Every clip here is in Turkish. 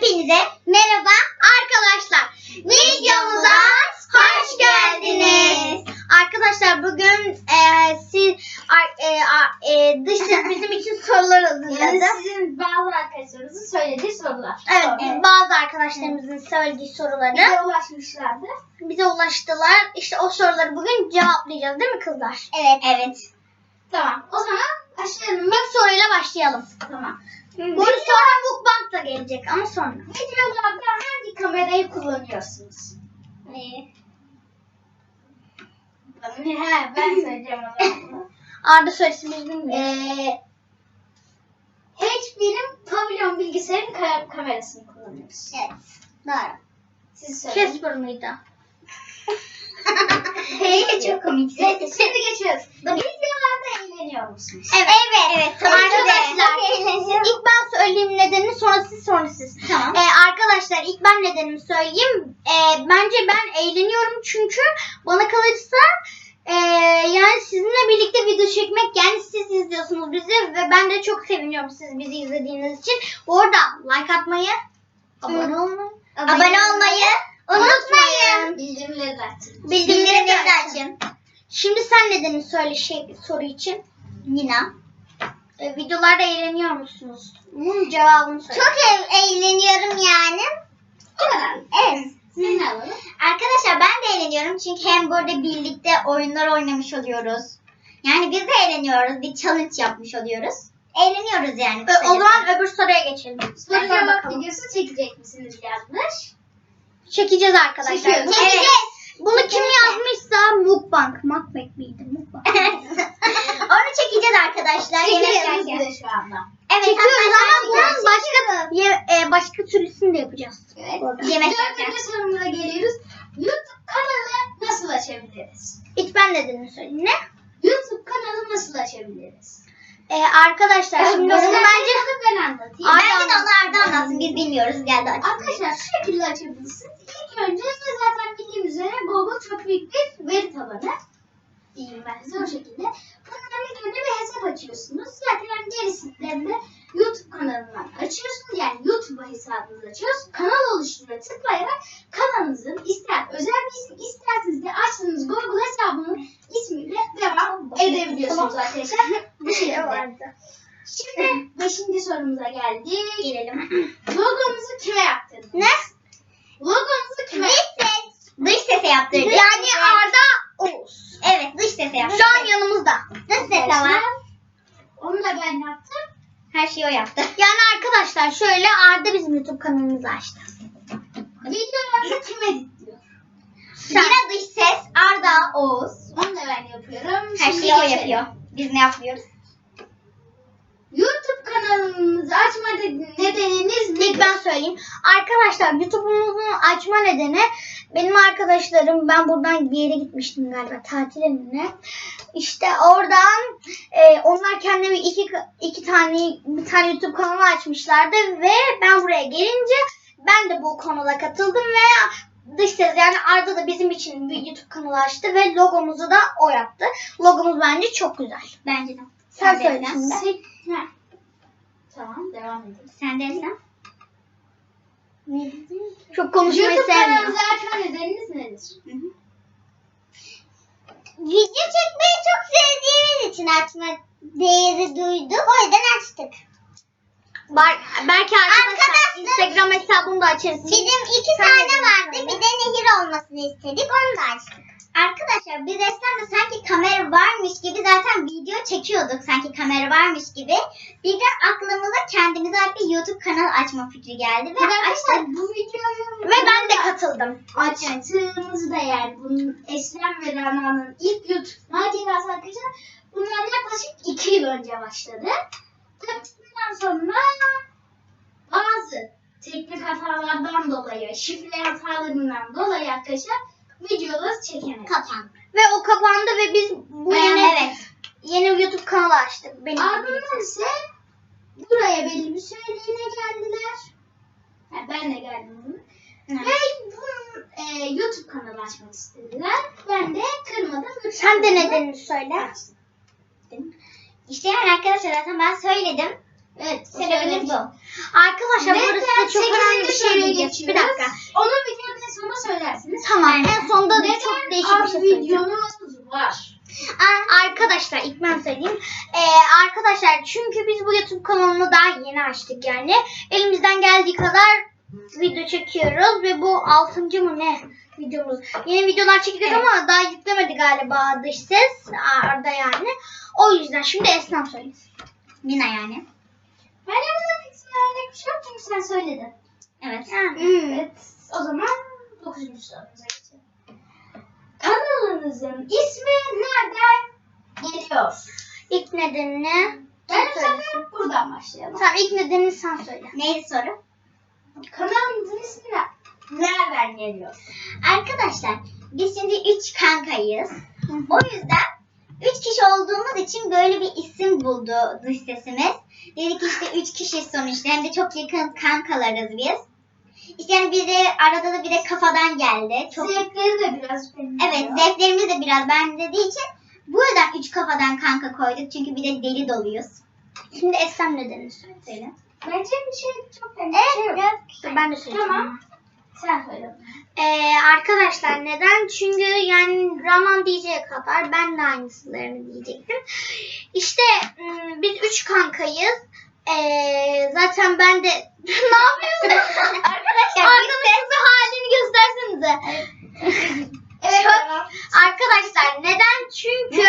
Hepinize merhaba arkadaşlar. Videomuza hoş geldiniz. Arkadaşlar bugün e, siz ar- e, a- e, dış ses bizim için sorular Yani hazırladı. sizin bazı arkadaşlarınızın söylediği sorular. Evet, biz bazı arkadaşlarımızın söylediği soruları Bize ulaşmışlardı. bize ulaştılar. İşte o soruları bugün cevaplayacağız değil mi kızlar? Evet. Evet. Tamam. O zaman İlk soruyla başlayalım. Tamam. Bu sonra mukbang da gelecek ama sonra. Videolarda hangi kamerayı kullanıyorsunuz? Ee, He, ben söyleyeceğim o zaman. Arda söylesin biz bilmiyoruz. Ee, HP'nin pavilyon bilgisayarın ka- kamerasını kullanıyoruz. Evet. Doğru. Siz söyleyin. Casper mıydı? Hey, çok komik. Şimdi geçiyoruz. Videolarda eğleniyor musunuz? Evet. Evet. evet tabii arkadaşlar. İlk ben söyleyeyim nedenini sonra siz sonra siz. Tamam. Ee, arkadaşlar ilk ben nedenimi söyleyeyim. Ee, bence ben eğleniyorum çünkü bana kalırsa ee, yani sizinle birlikte video çekmek yani siz izliyorsunuz bizi ve ben de çok seviniyorum siz bizi izlediğiniz için. Bu arada like atmayı, abone olmayı, abone olmayı unutmayın. Bildirimleri de açın. Bildirimleri de açın. Şimdi sen nedenini söyle şey soru için. Nina. E, videolarda eğleniyor musunuz? Bunun cevabını söyle. Çok ev- eğleniyorum yani. O kadar. Evet. Alalım. Arkadaşlar ben de eğleniyorum çünkü hem burada birlikte oyunlar oynamış oluyoruz. Yani biz de eğleniyoruz. Bir challenge yapmış oluyoruz. Eğleniyoruz yani. E, o kısacası. zaman öbür soruya geçelim. Soru Hadi cevap bakalım. videosu çekecek misiniz yazmış. Çekeceğiz arkadaşlar. Çekiyoruz. Evet. Bunu kim yazmışsa mukbang. Mukbang miydi? Mukbang. Onu çekeceğiz arkadaşlar. yemek Çekiyoruz yerken. bir de şu anda. Evet, Çekiyoruz ama bunun başka ye- e, başka türlüsünü de yapacağız. Evet. Orada. Yemek Dördüncü sorumuza geliyoruz. YouTube kanalı nasıl açabiliriz? İlk ben nedenini söyleyeyim. Ne? YouTube kanalı nasıl açabiliriz? E, arkadaşlar şimdi bunu bence ben anlatayım. Bence de onu Arda anlatsın. Biz bilmiyoruz. Geldi açık. Arkadaşlar şu şekilde açabilirsiniz. İlk önce zaten bildiğim üzere Google çok büyük bir veri tabanı. Diyeyim ben size o şekilde. Bundan ilk önce bir hesap açıyorsunuz. Zaten gerisinde de YouTube kanalından açıyorsunuz. Yani YouTube'a hesabınızı açıyorsunuz. Kanal oluşturma tıklayarak kanalınızın ister özel bir isim isterseniz de açtığınız Google hesabının ismiyle devam edebiliyorsunuz arkadaşlar. Bu şekilde. Şimdi beşinci sorumuza geldik. Gelelim. Logomuzu kime yaptırdınız? Ne? Logomuzu kime Dış ses. Dış sese yaptırdık. Yani Arda Oğuz. Evet dış sese yaptırdık. Şu an yanımızda. Dış ses ama. Onu da ben yaptım. Her şeyi o yaptı. Yani arkadaşlar şöyle Arda bizim YouTube kanalımızı açtı. Videolarda kim editliyor? Yine dış ses Arda Oğuz. Onu da ben yapıyorum. Her Şimdi şeyi o geçelim. yapıyor. Biz ne yapıyoruz? YouTube kanalımızı açma de- nedeniniz İlk ben söyleyeyim. Arkadaşlar YouTube'umuzu açma nedeni benim arkadaşlarım ben buradan bir yere gitmiştim galiba ne? İşte oradan e, onlar kendine iki iki tane bir tane YouTube kanalı açmışlardı ve ben buraya gelince ben de bu kanala katıldım ve dış ses yani Arda da bizim için bir YouTube kanalı açtı ve logomuzu da o yaptı. Logomuz bence çok güzel. Bence de. Sen de söyle Esen. şimdi. Se- Ha. Tamam devam edelim. Sen de Çok konuşmayı YouTube sevmiyorum. kanalımızı açma nedeniniz nedir? Video çekmeyi çok sevdiğimiz için açma değeri duyduk. O yüzden açtık. Bar- belki arkadaşlar, Arkadaşlar- Instagram hesabını da açarız. Bizim iki tane vardı. Bir de nehir olmasını istedik. Onu da açtık. Arkadaşlar biz Esra'mla sanki kamera varmış gibi zaten video çekiyorduk. Sanki kamera varmış gibi. Bir de aklımıza kendimize ait bir YouTube kanalı açma fikri geldi. Ve açtık. bu videoyu Ve ben de katıldım. açtığımızda yani bunun Eslem ve Rana'nın ilk YouTube macerası arkadaşlar bundan yaklaşık iki yıl önce başladı. Tabii bundan sonra bazı teknik hatalardan dolayı, şifre hatalarından dolayı arkadaşlar videoları çekemedik. Kapan. Ve o kapandı ve biz bu Ee, yeni evet. yeni YouTube kanalı açtık. Benim Ardından ise buraya belli bir süreliğine geldiler. Yani ben de geldim. Evet. Ve bunun e, YouTube kanalı açmak istediler. Ben de kırmadım. Sen de nedenini söyle. açtım. İşte yani arkadaşlar zaten ben söyledim. Evet. Sebebimiz bu. Arkadaşlar Neden burası çok önemli bir şey soruya diyeceğim. Bir geçiyoruz? dakika. Onu videonun en sonunda söylersiniz. Tamam en sonunda da çok değişik bir şey söyleyeceğim. videomuz var? Arkadaşlar ilk ben söyleyeyim. Ee, arkadaşlar çünkü biz bu YouTube kanalını daha yeni açtık yani. Elimizden geldiği kadar video çekiyoruz ve bu 6. mı ne videomuz. Yeni videolar çektik Evet. ama daha yüklemedi galiba dış ses Arda yani. O yüzden şimdi Esnaf söylesin. Mina yani. Bence burada pek söylenecek bir şey yok çünkü sen söyledin. Evet. Evet. O zaman 9. sorumuza geçelim. Kanalınızın ismi nereden geliyor? İlk nedenini Ben sefer buradan başlayalım. Tamam ilk nedenini sen söyle. Neydi soru? Kanalınızın ismi ne- nereden geliyor? Arkadaşlar biz şimdi üç kankayız. O yüzden üç kişi olduğumuz için böyle bir isim buldu dış sesimiz. Dedik işte üç kişi sonuçta hem de çok yakın kankalarız biz. İşte yani bir de arada da bir de kafadan geldi. Çok Zevkleri de biraz benim. Evet zevklerimiz de biraz ben dediği için bu yüzden üç kafadan kanka koyduk. Çünkü bir de deli doluyuz. Şimdi Esnaf nedenini söyle. Söyle. Bence bir şey çok önemli Evet, şey yok. Ben de söyleyeceğim. Tamam. Sen söyle. Ee, arkadaşlar neden? Çünkü yani Raman diyeceği kadar ben de aynısılarını diyecektim. İşte ım, biz üç kankayız. Ee, zaten ben de ne yapıyorsun? Arkadaşlar Arkanın bir halini göstersenize. Evet. Çok-. Arkadaşlar neden? Çünkü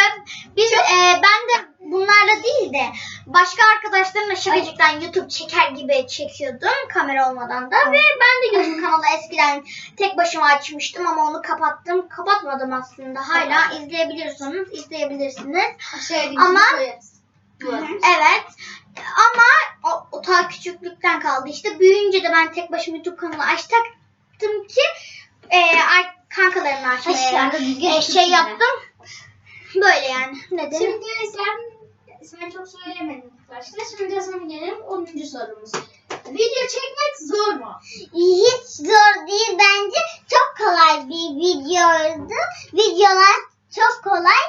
biz e, ben de bunlarla değil de başka arkadaşlarımla şakacıktan YouTube çeker gibi çekiyordum kamera olmadan da ve ben de YouTube kanalı eskiden tek başıma açmıştım ama onu kapattım. Kapatmadım aslında. Hala izleyebiliyorsanız izleyebilirsiniz. Aşağıya Ama- linkini koyarız. Hı hı. Evet. Ama o, o ta küçüklükten kaldı işte. Büyüyünce de ben tek başıma YouTube kanalı açtım ki e, ar- kankalarımla açmaya e, şey yaptım. Böyle yani. Neden? Şimdi sen, sen çok söyleyemedin başta. Şimdi sana gelelim 10. sorumuz. Video çekmek zor mu? Hiç zor değil bence. Çok kolay bir videoydu. Videolar çok kolay.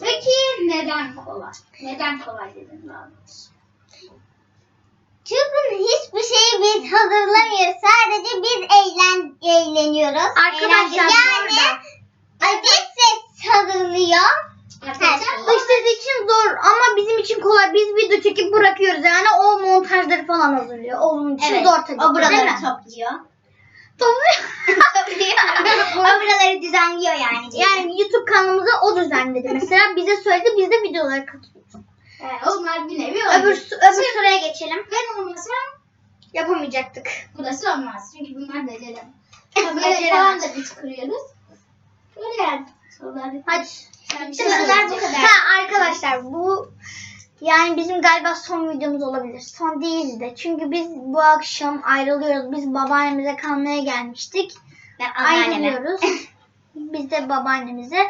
Peki neden kolay? Neden kolay dedin daha doğrusu? Çünkü hiçbir şeyi biz hazırlamıyoruz. Sadece biz eğlen eğleniyoruz. Arkadaşlar yani Adet ses hazırlıyor. Arkadaşlar Evet. İçin zor ama bizim için kolay. Biz video çekip bırakıyoruz yani. O montajları falan hazırlıyor. Onun için Evet. zor tabii. O buraları topluyor. Topluyor. o buraları düzenliyor yani. yani YouTube kanalımıza o düzenledi mesela. Bize söyledi. Biz de videolara katılıyoruz. yani onlar bir nevi Öbür, öbür. sıraya geçelim. Ben olmasam Yapamayacaktık. burası olmaz. Çünkü bunlar. Beceremez. Böyle falan da biz kuruyoruz. Böyle yani. Sorular Hadi. Bir şey bu kadar. Ha arkadaşlar bu yani bizim galiba son videomuz olabilir. Son değildi. Çünkü biz bu akşam ayrılıyoruz. Biz babaannemize kalmaya gelmiştik. Ben anneanneme. Ayrılıyoruz. Biz de babaannemize.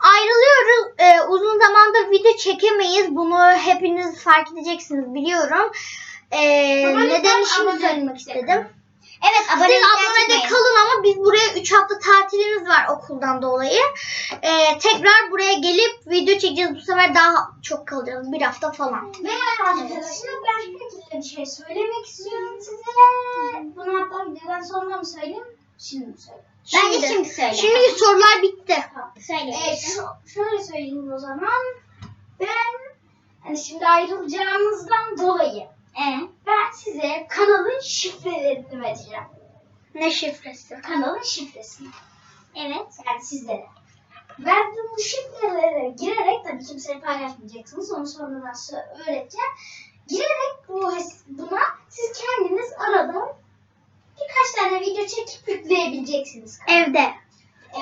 Ayrılıyoruz. Ee, uzun zamandır video çekemeyiz. Bunu hepiniz fark edeceksiniz biliyorum. Ee, şimdi abone söylemek istedim. Evet Siz abonelikten abone de kalın 3 hafta tatilimiz var okuldan dolayı. Ee, tekrar buraya gelip video çekeceğiz. Bu sefer daha çok kalacağız. Bir hafta falan. Ve arkadaşlar ben bir şey söylemek istiyorum size. Bunu hatta videodan sonra mı söyleyeyim? Şimdi mi söyleyeyim? Bence şimdi söyle. Şimdi sorular bitti. söyle. Şu- şöyle söyleyeyim o zaman. Ben hani şimdi ayrılacağımızdan dolayı Ee, ben size kanalın şifrelerini vereceğim. Ne şifresi? Kanalın şifresini. evet. Yani sizlere. Verdiğim bu şifrelere girerek tabii kimseye paylaşmayacaksınız. Onu sonradan öğreteceğim. Girerek bu buna siz kendiniz arada birkaç tane video çekip yükleyebileceksiniz. Evde.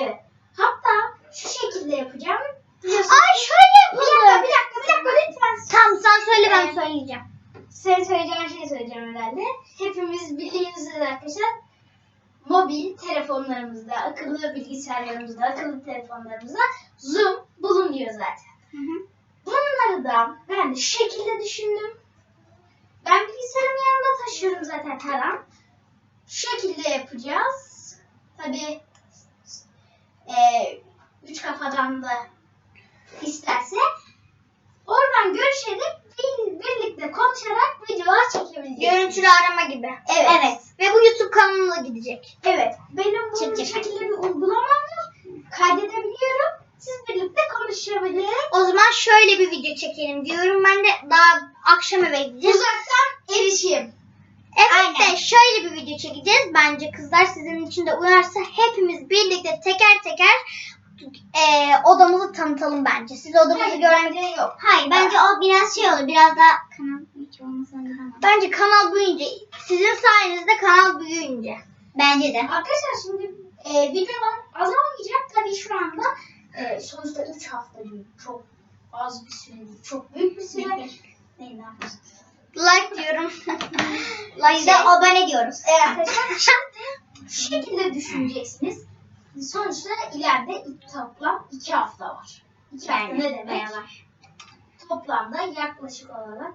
Evet. Hatta şu şekilde yapacağım. Ay şöyle Bir dakika, yapalım. bir dakika, bir dakika lütfen. Tamam sen söyle ben söyleyeceğim. Sen söyleyeceğin şeyi söyleyeceğim herhalde. Hepimiz bildiğiniz üzere arkadaşlar mobil telefonlarımızda, akıllı bilgisayarlarımızda, akıllı telefonlarımızda Zoom bulunuyor zaten. Hı hı. Bunları da ben de şekilde düşündüm. Ben bilgisayarımı yanımda taşıyorum zaten her an. Şekilde yapacağız. Tabii eee üç kafadan da isterse oradan görüşerek bir- birlikte konuşarak videolar çekebileceksiniz. Görüntülü arama gibi. Evet. Evet. Ve bu YouTube kanalına gidecek. Evet. Benim bu Çıkacak. şekilde bir uygulamam var. Kaydedebiliyorum. Siz birlikte konuşabilirsiniz. O zaman şöyle bir video çekelim diyorum. Ben de daha akşam eve gideceğiz. Uzaktan erişim. Evet Aynen. de şöyle bir video çekeceğiz. Bence kızlar sizin için de uyarsa hepimiz birlikte teker teker e, odamızı tanıtalım bence. Siz odamızı Hayır, görmek bence yok. Hayır bence o biraz şey olur. Biraz daha kanal hiç bilemem. Bence kanal büyüyünce, sizin sayenizde kanal büyüyünce. Bence de. Arkadaşlar şimdi e, videolar azalmayacak. Tabii şu anda e, sonuçta 3 hafta değil. Çok az bir süre değil. Çok büyük bir süre. Ne yapıyorsun? Like diyorum. Biz de abone diyoruz. E, arkadaşlar şimdi şu şekilde düşüneceksiniz. Sonuçta ileride toplam 2 hafta var. 2 hafta ne demek? bayağı var. Toplamda yaklaşık olarak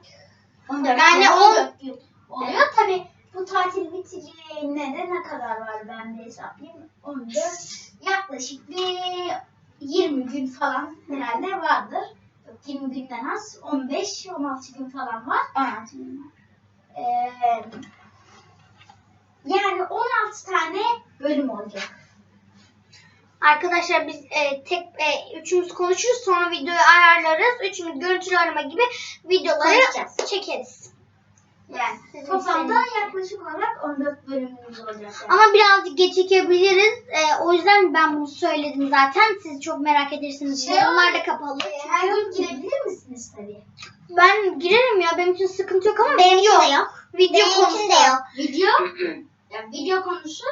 14 Yani gün. on- 14 gün oluyor. Tabii bu tatil bitireceğine de ne kadar var ben de hesaplayayım. 14 yaklaşık bir 20 gün falan herhalde vardır. Yok 20 günden az 15-16 gün falan var. 16 gün var. Ee, yani 16 tane bölüm olacak. Arkadaşlar biz e, tek e, üçümüz konuşuruz sonra videoyu ayarlarız. Üçümüz görüntülü arama gibi videoları Konuşacağız. çekeriz. Yani Sizin toplamda yaklaşık olarak 14 bölümümüz olacak. Yani. Ama birazcık gecikebiliriz. E, o yüzden ben bunu söyledim zaten. Siz çok merak edersiniz. Şey Yorumlar da kapalı. Ee, her gün girebilir misiniz tabii? Ben girerim ya. Benim için sıkıntı yok ama Benim için video, de yok. video Benim konusu. için de yok. Video, yani video konusu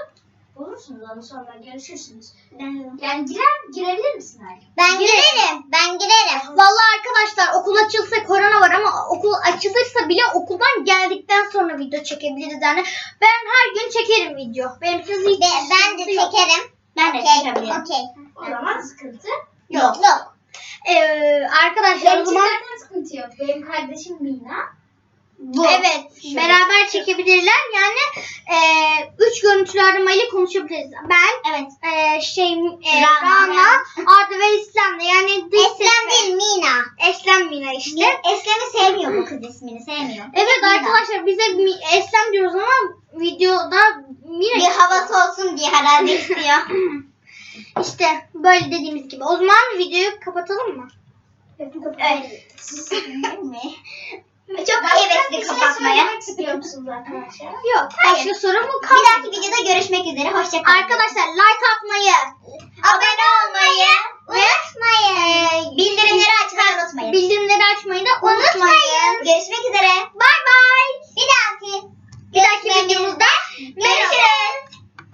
bulursunuz onu sonra görüşürsünüz. Ben, Yani girer, girebilir misin Ali? ben girerim. Ben girerim. Vallahi arkadaşlar okul açılsa korona var ama okul açılırsa bile okuldan geldikten sonra video çekebiliriz yani. Ben her gün çekerim video. Benim için hiç Be- ben de sıkıntı yok. çekerim. Ben de çekebilirim. Okey. O zaman sıkıntı. Yok. Yok. Ee, arkadaşlar o Benim için zaman zaten sıkıntı yok. Benim kardeşim Mina. Bu. evet Şöyle. beraber çekebilirler. Yani e, üç görüntülü aramayla konuşabiliriz. Ben Evet. e, şey e, Rana. Rana, Arda ve İslam'da yani dış ses Eslem ve- değil Mina. Eslem Mina işte. Eslem'i sevmiyor bu kız ismini sevmiyor. Evet Mina. arkadaşlar bize Mi- Eslem diyoruz ama videoda Mira Bir havası olsun diye herhalde istiyor. İşte böyle dediğimiz gibi. O zaman videoyu kapatalım mı? Evet. mi? Çok bir hevesli şey kapatmaya. istiyor musunuz arkadaşlar? Yok. Hayır. Başka soru mu Bir kaldı? dahaki videoda görüşmek üzere. Hoşçakalın. Arkadaşlar like atmayı, abone olmayı unutmayın. Bildirimleri açmayı unutmayın. bildirimleri açmayı da unutmayın. unutmayın. Görüşmek üzere. Bay bay. Bir dahaki Bir dahaki videomuzda merhaba.